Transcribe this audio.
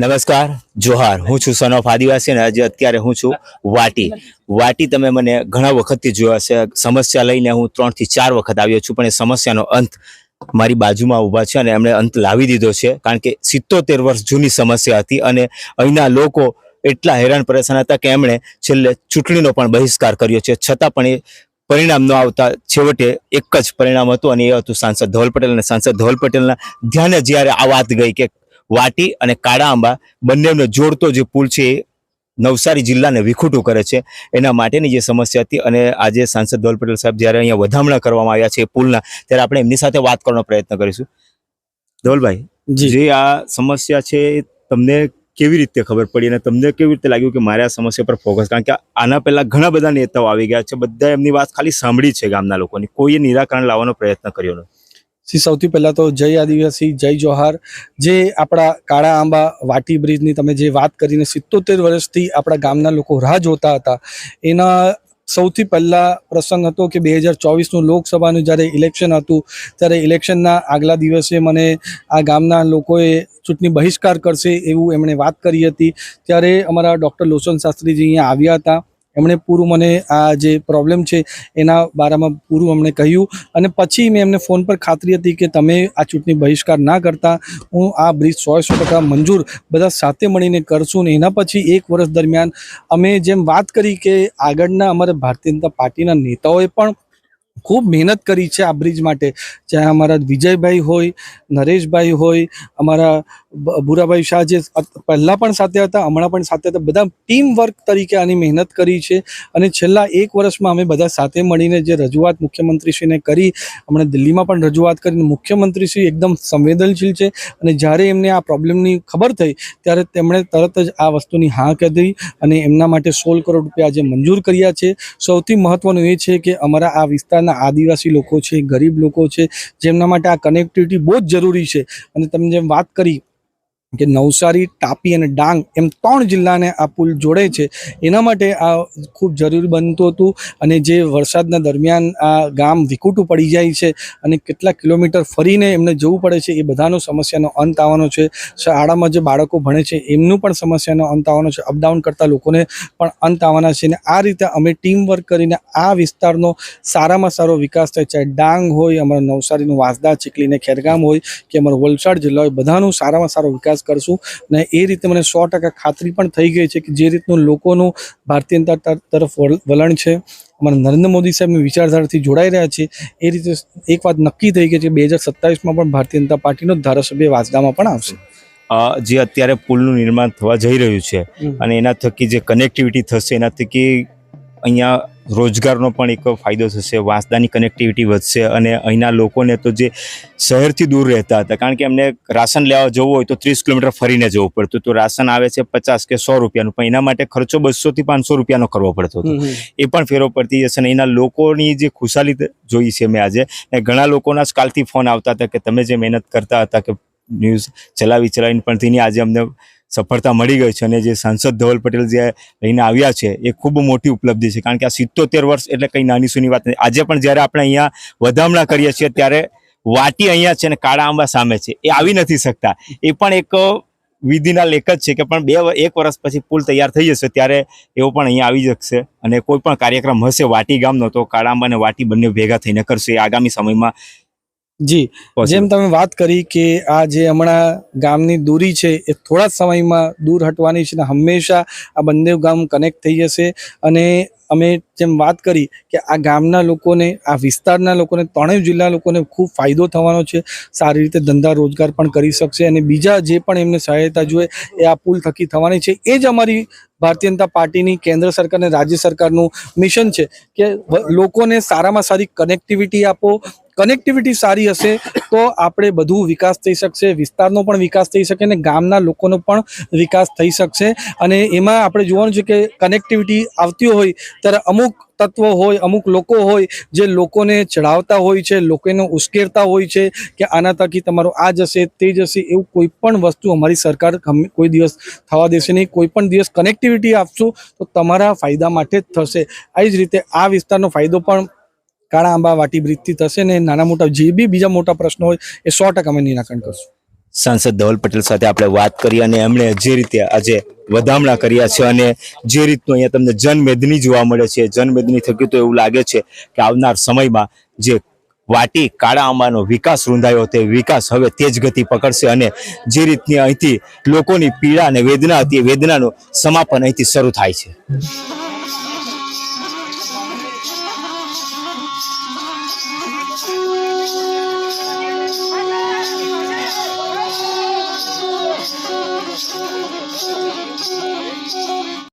નમસ્કાર, જોહાર. હું છું સન ઓફ આદિવાસી અને આજે અત્યારે હું છું વાટી. વાટી તમે મને ઘણા વખતથી જોયા છે સમસ્યા લઈને હું ત્રણથી ચાર વખત આવ્યો છું, પણ એ સમસ્યાનો અંત મારી બાજુમાં ઊભા છે અને એમણે અંત લાવી દીધો છે, કારણ કે સિત્તોતેર વર્ષ જૂની સમસ્યા હતી અને અહીંના લોકો એટલા હેરાન પરેશાન હતા કે એમણે છેલ્લે ચૂંટણીનો પણ બહિષ્કાર કર્યો છે. છતાં પણ એ પરિણામ ન આવતા છેવટે એક જ પરિણામ હતું અને એ હતું સાંસદ ધવલ પટેલ. અને સાંસદ ધવલ પટેલના ધ્યાને જ્યારે આ વાત ગઈ કે વાટી અને કાળા આંબા બંનેને જોડતો જે પુલ છે એ નવસારી જિલ્લાને વિખૂટું કરે છે. એના માટેની જે સમસ્યા હતી અને આજે સાંસદ ધવલ પટેલ સાહેબ જ્યારે અહીંયા વધામણા કરવામાં આવ્યા છે પુલના ત્યારે આપણે એમની સાથે વાત કરવાનો પ્રયત્ન કરીશું. ધવલભાઈ જી. આ સમસ્યા છે તમને કેવી રીતે ખબર પડી અને તમને કેવી રીતે લાગ્યું કે મારે આ સમસ્યા પર ફોકસ? કારણ કે આના પહેલા ઘણા બધા નેતાઓ આવી ગયા છે બધા એમની વાત ખાલી સાંભળી છે ગામના લોકોની. કોઈએ નિરાકરણ લાવવાનો પ્રયત્ન કર્યો નથી સૌથી પહેલાં તો જય આદિવાસી, જય જોહાર. જે આપણા કાળા આંબા વાટી બ્રિજની તમે જે વાત કરીને સિત્તોતેર વર્ષથી આપણા ગામના લોકો રાહ જોતા હતા, એના સૌથી પહેલા પ્રસંગ હતો કે બે હજાર ચોવીસનું લોકસભાનું જ્યારે ઇલેક્શન હતું, ત્યારે ઇલેક્શનના આગલા દિવસે મને આ ગામના લોકોએ ચૂંટણી બહિષ્કાર કરશે એવું એમણે વાત કરી હતી. ત્યારે અમારા ડૉક્ટર લોચન શાસ્ત્રીજી અહીંયા આવ્યા હતા. એમણે પૂરું મને આ જે પ્રોબ્લેમ છે એના બારામાં પૂરું એમણે કહ્યું. અને પછી મેં એમને ફોન પર ખાતરી હતી કે તમે આ ચૂંટણી બહિષ્કાર ના કરતા. હું આ બ્રિજ સો સો ટકા મંજૂર બધા સાથે મળીને કરશું ને એના પછી એક વર્ષ દરમિયાન અમે જેમ વાત કરી કે આગળના અમારા ભારતીય જનતા પાર્ટીના નેતાઓએ પણ ખૂબ મહેનત કરી છે આ બ્રિજ માટે. ચાહે અમારા વિજયભાઈ હોય, નરેશભાઈ હોય, અમારા ભૂરાભાઈ શાહ જે પહેલાં પણ સાથે હતા, હમણાં પણ સાથે હતા. બધા ટીમ વર્ક તરીકે આની મહેનત કરી છે અને છેલ્લા એક વર્ષમાં અમે બધા સાથે મળીને જે રજૂઆત મુખ્યમંત્રીશ્રીને કરી, હમણાં દિલ્હીમાં પણ રજૂઆત કરીને મુખ્યમંત્રીશ્રી એકદમ સંવેદનશીલ છે અને જ્યારે એમને આ પ્રોબ્લેમની ખબર થઈ, ત્યારે તેમણે તરત જ આ વસ્તુની હા કરી અને એમના માટે સોળ કરોડ રૂપિયા આજે મંજૂર કર્યા છે. સૌથી મહત્વનું એ છે કે અમારા આ વિસ્તારના આદિવાસી લોકો છે, ગરીબ લોકો છે, જેમના માટે આ કનેક્ટિવિટી બહુ જ જરૂરી છે. અને તમે જેમ વાત કરી કે નવસારી, તાપી અને ડાંગ એમ ત્રણ જિલ્લાને આ પુલ જોડે છે. એના માટે આ ખૂબ જરૂરી બનતું હતું અને જે વરસાદના દરમિયાન આ ગામ વિકૂટું પડી જાય છે અને કેટલા કિલોમીટર ફરીને એમને જવું પડે છે એ બધાનો સમસ્યાનો અંત આવવાનો છે. શાળામાં જે બાળકો ભણે છે એમનું પણ સમસ્યાનો અંત આવવાનો છે. અપડાઉન કરતા લોકોને પણ અંત આવવાના છે અને આ રીતે અમે ટીમ વર્ક કરીને આ વિસ્તારનો સારામાં સારો વિકાસ થાય. ચાહે ડાંગ હોય, અમારા નવસારીનું વાંસદા, ચીખલીને ખેરગામ હોય કે અમારો વલસાડ જિલ્લો હોય, બધાનું સારામાં સારો વિકાસ કરશું અને એ રીતે મને સો ટકા ખાતરી પણ થઈ ગઈ છે કે જે રીતનું લોકોનું ભારતીય જનતા તરફ વલણ છે અમારા નરેન્દ્ર મોદી સાહેબની વિચારધારાથી જોડાઈ રહ્યા છે એ રીતે એક વાત નક્કી થઈ ગઈ છે બે હજાર સત્તાવીસમાં પણ ભારતીય જનતા પાર્ટીનો ધારાસભ્ય વાંસદામાં પણ આવશે. જે અત્યારે પુલનું નિર્માણ થવા જઈ રહ્યું છે અને એના થકી જે કનેક્ટિવિટી થશે એના થકી અહીંયા રોજગારનો પણ એક ફાયદો થશે વાંસદાની કનેક્ટિવિટી વધશે અને અહીંના લોકોને તો જે શહેરથી દૂર રહેતા હતા કારણ કે એમને રાશન લેવા જવું હોય તો ત્રીસ કિલોમીટર ફરીને જવું પડતું તો રાશન આવે છે પચાસ કે સો રૂપિયાનું પણ એના માટે ખર્ચો બસોથી પાંચસો રૂપિયાનો કરવો પડતો હતો. એ પણ ફેરો પડતી જશે અને એના લોકોની જે ખુશાલી જોઈ છે મેં આજે ને ઘણા લોકોના જ કાલથી ફોન આવતા હતા કે તમે જે મહેનત કરતા હતા કે ન્યૂઝ ચલાવી ચલાવીને પણ તેની આજે અમને સફળતા મળી ગઈ છે અને જે સાંસદ ધવલ પટેલ જે લઈને આવ્યા છે, એ ખૂબ મોટી ઉપલબ્ધિ છે. કારણ કે આ સિત્તોતેર વર્ષ એટલે કંઈ નાની સુની વાત નથી. આજે પણ જ્યારે આપણે અહીંયા વધામણા કરીએ છીએ, ત્યારે વાટી અહીંયા છે અને કાળા આંબા સામે છે. એ આવી નથી શકતા. એ પણ એક વિધિના લેખ જ છે કે પણ બે એક વર્ષ પછી પુલ તૈયાર થઈ જશે, ત્યારે એવો પણ અહીંયા આવી જશે અને કોઈ પણ કાર્યક્રમ હશે, વાટી ગામનો, તો કાળા આંબા અને વાટી બંને ભેગા થઈને કરશે. આગામી સમયમાં જી જેમ તમે વાત કરી કે આ જે હમણાં ગામની દૂરી છે એ થોડા સમયમાં દૂર હટવાની છે ને હંમેશા આ બંને ગામ કનેક્ટ થઈ જશે અને અમે જેમ વાત કરી કે આ ગામના લોકોને, આ વિસ્તારના લોકોને, ત્રણેય જિલ્લા લોકોને ખૂબ ફાયદો થવાનો છે. સારી રીતે ધંધા રોજગાર પણ કરી શકશે અને બીજા જે પણ એમને સહાયતા જોઈએ એ આ પુલ થકી થવાની છે. એ જ અમારી ભારતીય જનતા પાર્ટીની, કેન્દ્ર સરકાર અને રાજ્ય સરકારનું મિશન છે કે લોકોને સારામાં સારી કનેક્ટિવિટી આપો. કનેક્ટિવિટી સારી હશે તો આપણે બધું વિકાસ થઈ શકશે, વિસ્તારનો પણ વિકાસ થઈ શકે અને ગામના લોકોનો પણ વિકાસ થઈ શકશે. અને એમાં આપણે જોવાનું છે કે કનેક્ટિવિટી આવતી હોય ત્યારે અમુક તત્વો હોય, અમુક લોકો હોય જે લોકોને ચડાવતા હોય છે, લોકોને ઉશ્કેરતા હોય છે કે આના થકી તમારું આ જશે તે જશે એવું કોઈ પણ વસ્તુ અમારી સરકાર કોઈ દિવસ થવા દેશે નહીં. કોઈ પણ દિવસ કનેક્ટિવિટી આપશું તો તમારા ફાયદા માટે જ થશે. આ જ રીતે આ વિસ્તારનો ફાયદો પણ કાળા આંબા વાટી બ્રિજથી થશે ને નાના મોટા જે બી બીજા મોટા પ્રશ્નો હોય એ સો ટકા અમે નિરાકરણ કરશું. સાંસદ ધવલ પટેલ સાથે આપણે વાત કરી અને એમણે જે રીતે આજે વધામણા કર્યા છે અને જે રીતનું અહીંયા તમને જનમેદની જોવા મળે છે, જનમેદની થકી તો એવું લાગે છે કે આવનાર સમયમાં જે વાટી કાળા આંબાનો વિકાસ રૂંધાયો તે વિકાસ હવે તેજ ગતિ પકડશે અને જે રીતની અહીંથી લોકોની પીડા અને વેદના હતી વેદનાનું સમાપન અહીંથી શરૂ થાય છે.